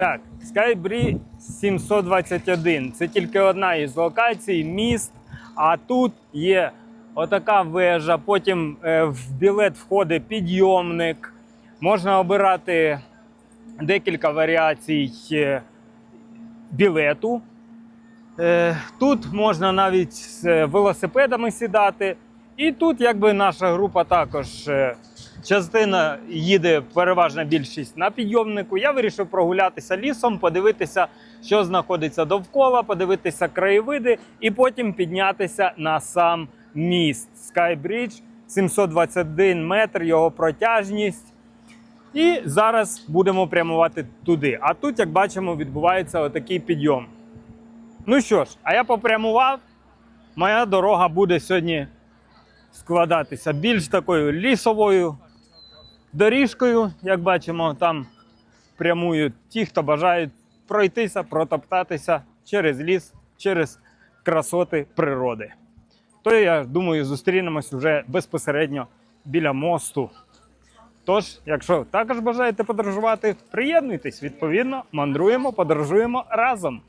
Так, Skybri 721. Це тільки одна із локацій, міст. А тут є отака вежа. Потім е, в білет входить підйомник. Можна обирати декілька варіацій е, білету. Е, Тут можна навіть з велосипедами сідати. І тут, якби наша група також частина їде, переважна більшість на підйомнику. Я вирішив прогулятися лісом, подивитися, що знаходиться довкола, подивитися краєвиди і потім піднятися на сам міст Skybridge. 721 метр його протяжність. І зараз будемо прямувати туди. А тут, як бачимо, відбувається отакий підйом. Ну що ж, а я попрямував. Моя дорога буде сьогодні складатися більш такою лісовою доріжкою. Як бачимо, там прямують ті, хто бажають пройтися, протоптатися через ліс, через красоти природи. То я думаю, зустрінемось вже безпосередньо біля мосту. Тож, якщо також бажаєте подорожувати, приєднуйтесь, відповідно, мандруємо, подорожуємо разом.